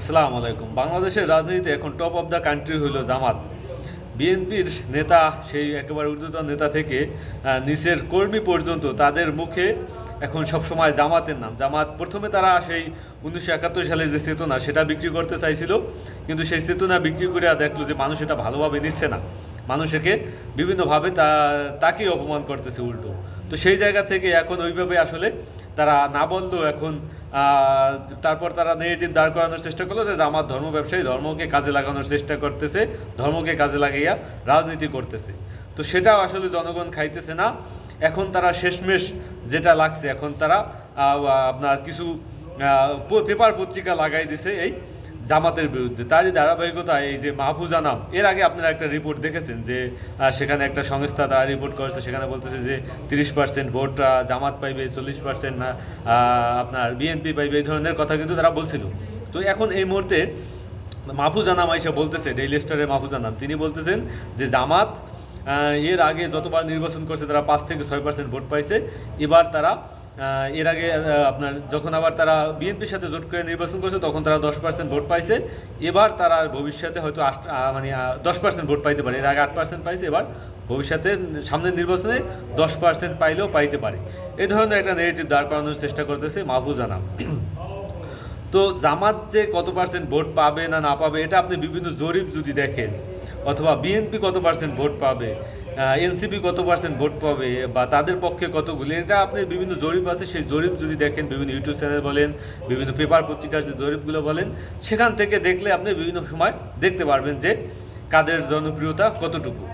আসসালামু আলাইকুম। বাংলাদেশের রাজনীতিতে এখন টপ অফ দ্য কান্ট্রি হইল জামাত। বিএনপির নেতা, সেই একেবারে ঊর্ধ্বতন নেতা থেকে নিচের কর্মী পর্যন্ত তাদের মুখে এখন সবসময় জামাতের নাম। জামাত প্রথমে তারা সেই উনিশশো একাত্তর সালে যে চেতনা, সেটা বিক্রি করতে চাইছিল। কিন্তু সেই চেতনা বিক্রি করে দেখল যে মানুষ এটা ভালোভাবে নিচ্ছে না। মানুষকে বিভিন্নভাবে তা, তাকেই অপমান করতেছে উল্টো। তো সেই জায়গা থেকে এখন ওইভাবে আসলে তারা না বললেও এখন তারপর তারা নেগেটিভ দাঁড় করানোর চেষ্টা করল যে আমার ধর্ম ব্যবসায়ী ধর্মকে কাজে লাগানোর চেষ্টা করতেছে, ধর্মকে কাজে লাগাইয়া রাজনীতি করতেছে। তো সেটাও আসলে জনগণ খাইতেছে না। এখন তারা শেষমেশ যেটা লাগছে, এখন তারা আপনার কিছু পেপার পত্রিকা লাগাই দিছে এই জামাতের বিরুদ্ধে। তারই ধারাবাহিকতায় এই যে মাহফুজা নাম এর আগে আপনারা একটা রিপোর্ট দেখেছেন যে সেখানে একটা সংস্থা তারা রিপোর্ট করেছে, সেখানে বলতেছে যে তিরিশ পার্সেন্ট ভোট জামাত পাইবে, চল্লিশ পার্সেন্ট না আপনার বিএনপি পাইবে, এই ধরনের কথা কিন্তু তারা বলছিল। তো এখন এই মুহূর্তে মাহফুজা নাম আইসা বলতেছে ডেইলি স্টারের মাহফুজা নাম তিনি বলতেছেন যে জামাত এর আগে যতবার নির্বাচন করছে, তারা পাঁচ থেকে ছয় পার্সেন্ট ভোট পাইছে, এবার তারা এর আগে আপনার যখন আবার তারা বিএনপির সাথে জোট করে নির্বাচন করছে, তখন তারা দশ পার্সেন্ট ভোট পাইছে। এবার তারা ভবিষ্যতে হয়তো আট মানে দশ পার্সেন্ট ভোট পাইতে পারে। এর আগে আট পার্সেন্ট পাইছে, এবার ভবিষ্যতে সামনের নির্বাচনে দশ পার্সেন্ট পাইলেও পাইতে পারে। এই ধরনের একটা নেগেটিভ দাঁড় করানোর চেষ্টা করতেছে মাহফুজা নাম তো জামাত যে কত পার্সেন্ট ভোট পাবে না না পাবে, এটা আপনি বিভিন্ন জরিপ যদি দেখেন, অথবা বিএনপি কত পার্সেন্ট ভোট পাবে এনসিপি কত পার্সেন্ট ভোট পাবে বা তাদের পক্ষে কতগুলি? এটা আপনি বিভিন্ন জরিপ আছে, সেই জরিপ যদি দেখেন, বিভিন্ন ইউটিউব চ্যানেল বলেন, বিভিন্ন পেপার পত্রিকার যে জরিপগুলো বলেন, সেখান থেকে দেখলে আপনি বিভিন্ন সময় দেখতে পারবেন যে কাদের জনপ্রিয়তা কতটুকু।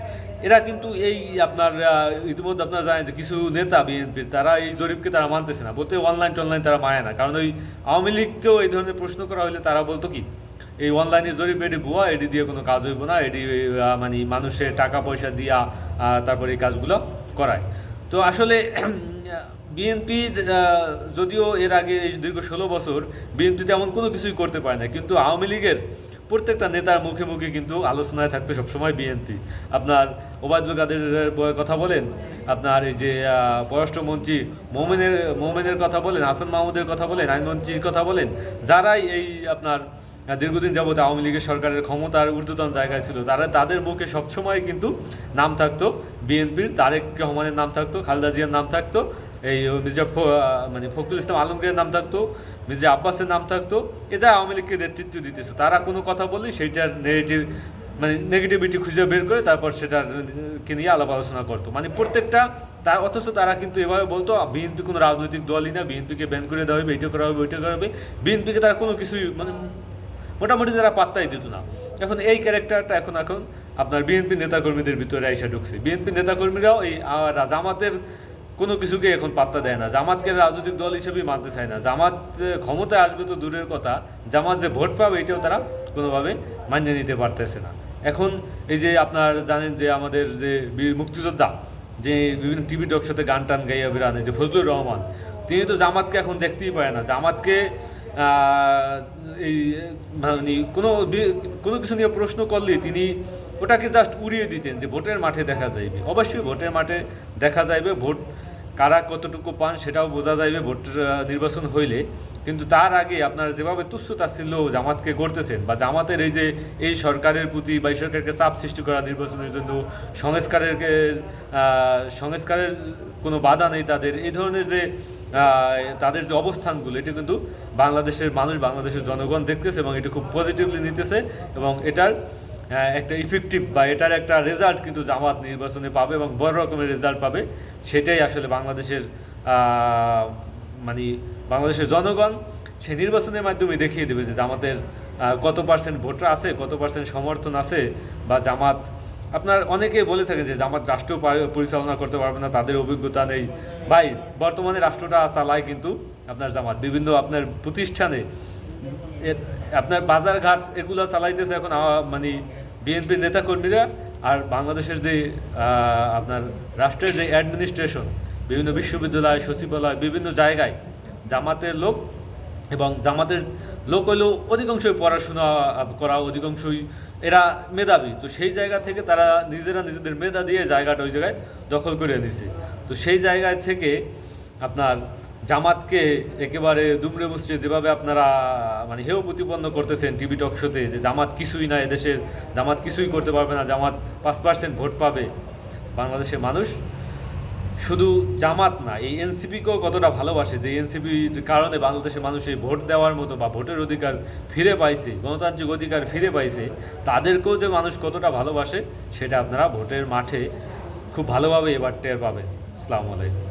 এরা কিন্তু এই আপনার ইতিমধ্যে আপনারা জানেন যে কিছু নেতা বিএনপির তারা এই জরিপকে তারা মানতেছে না। বলতে অনলাইন টনলাইন তারা মায় না। কারণ ওই আওয়ামী লীগকেও এই ধরনের প্রশ্ন করা হলে তারা বলতো কি এই অনলাইনে জরিপ, এটি ভুয়া, এটি দিয়ে কোনো কাজ হইব না, এটি মানে মানুষের টাকা পয়সা দিয়া তারপরে এই কাজগুলো করায়। তো আসলে বিএনপি যদিও এর আগে এই দীর্ঘ ষোলো বছর বিএনপি তেমন কোনো কিছুই করতে পারে না, কিন্তু আওয়ামী লীগের প্রত্যেকটা নেতার মুখে মুখে কিন্তু আলোচনায় থাকতো সবসময় বিএনপি আপনার ওবায়দুল কাদেরের ব- কথা বলেন, আপনার এই যে পররাষ্ট্রমন্ত্রী মোমেনের মোমেনের কথা বলেন, হাসান মাহমুদের কথা বলেন, আইনমন্ত্রীর কথা বলেন, যারাই এই আপনার দীর্ঘদিন যাবত আওয়ামী লীগের সরকারের ক্ষমতার ঊর্ধ্বতন জায়গায় ছিল। তারা, তাদের মুখে সবসময় কিন্তু নাম থাকতো। বিএনপির তারেক রহমানের নাম থাকতো, খালেদা জিয়ার নাম থাকতো, এই মির্জা মানে ফখরুল ইসলাম আলমগীরের নাম থাকতো, মির্জা আব্বাসের নাম থাকতো। এরা আওয়ামী লীগকে নেতৃত্ব দিতেছে। তারা কোনো কথা বললে সেইটার নেগেটিভ মানে নেগেটিভিটি খুঁজে বের করে তারপর সেটার, কে নিয়ে আলাপ আলোচনা করতো। মানে প্রত্যেকটা, তার, অথচ তারা কিন্তু এভাবে বলতো, বিএনপি কোনো রাজনৈতিক দলই না, বিএনপিকে ব্যান করে দেওয়া হবে, এইটা করা হবে, ওইটা করা হবে। বিএনপিকে তারা কোনো কিছুই মানে মোটামুটি তারা পাত্তাই দিত না। এখন এই ক্যারেক্টারটা এখন এখন আপনার বিএনপি নেতাকর্মীদের ভিতরে আইসা ঢুকছে। বিএনপি নেতাকর্মীরাও এই জামাতের কোনো কিছুকে এখন পাত্তা দেয় না। জামাতকে রাজনৈতিক দল হিসেবেই মানতে চায় না। জামাত ক্ষমতায় আসবে তো দূরের কথা। জামাত যে ভোট পাবে এটাও তারা কোনোভাবে মানিয়ে নিতে পারতেছে না। এখন এই যে আপনার জানেন যে আমাদের যে বীর মুক্তিযোদ্ধা, যে বিভিন্ন টিভি টক সাথে গান টান গাইয়া বেড়ান যে ফজলুর রহমান, তিনি তো জামাতকে এখন দেখতেই পায় না। জামাতকে মানে কোনো কোনো কিছু নিয়ে প্রশ্ন করলে তিনি ওটাকে জাস্ট উড়িয়ে দিতেন যে ভোটের মাঠে দেখা যাইবে। অবশ্যই ভোটের মাঠে দেখা যাইবে, ভোট কারা কতটুকু পান সেটাও বোঝা যাইবে, ভোট নির্বাচন হইলে। কিন্তু তার আগে আপনারা যেভাবে তুচ্ছ তাচ্ছিল্য জামাতকে করতেছেন বা জামাতের এই যে এই সরকারের প্রতি বা এই সরকারকে চাপ সৃষ্টি করা নির্বাচনের জন্য সংস্কারের সংস্কারের কোনো বাধা নেই তাদের, এই ধরনের যে তাদের যে অবস্থানগুলো, এটা কিন্তু বাংলাদেশের মানুষ, বাংলাদেশের জনগণ দেখতেছে এবং এটা খুব পজিটিভলি নিতেছে এবং এটার একটা ইফেক্টিভ বা এটার একটা রেজাল্ট কিন্তু জামাত নির্বাচনে পাবে এবং বড় রকমের রেজাল্ট পাবে। সেটাই আসলে বাংলাদেশের মানে বাংলাদেশের জনগণ সেই নির্বাচনের মাধ্যমে দেখিয়ে দেবে যে জামাতের কত পার্সেন্ট ভোটার আছে, কত পার্সেন্ট সমর্থন আছে বা জামাত, আপনার অনেকে বলে থাকে যে জামাত রাষ্ট্র পরিচালনা করতে পারবে না, তাদের অভিজ্ঞতা নেই। ভাই, বর্তমানে রাষ্ট্রটা চালায় কিন্তু আপনার জামাত। বিভিন্ন আপনার প্রতিষ্ঠানে আপনার বাজারঘাট এগুলো চালাইতেছে এখন মানে বিএনপির নেতাকর্মীরা আর বাংলাদেশের যে আপনার রাষ্ট্রের যে অ্যাডমিনিস্ট্রেশন, বিভিন্ন বিশ্ববিদ্যালয়, সচিবালয়, বিভিন্ন জায়গায় জামাতের লোক এবং জামাতের লোক হলেও অধিকাংশই পড়াশোনা করা, অধিকাংশই এরা মেধাবী। তো সেই জায়গা থেকে তারা নিজেরা নিজেদের মেধা দিয়ে জায়গাটা ওই জায়গায় দখল করে নিছে। তো সেই জায়গায় থেকে আপনার জামাতকে একেবারে দুমড়ে মুচড়ে যেভাবে আপনারা মানে হেয় প্রতিপন্ন করতেছেন টিভি টক শোতে যে জামাত কিছুই না, এদেশের জামাত কিছুই করতে পারবে না, জামাত পাঁচ পার্সেন্ট ভোট পাবে বাংলাদেশের মানুষ। শুধু জামাত না, এই এনসিপিকেও কতটা ভালোবাসে, যে এনসিপির কারণে বাংলাদেশের মানুষ এই ভোট দেওয়ার মতো বা ভোটের অধিকার ফিরে পাইছে, গণতান্ত্রিক অধিকার ফিরে পাইছে, তাদেরকেও যে মানুষ কতটা ভালোবাসে, সেটা আপনারা ভোটের মাঠে খুব ভালোভাবে এবার টের পাবেন। আসসালামু আলাইকুম।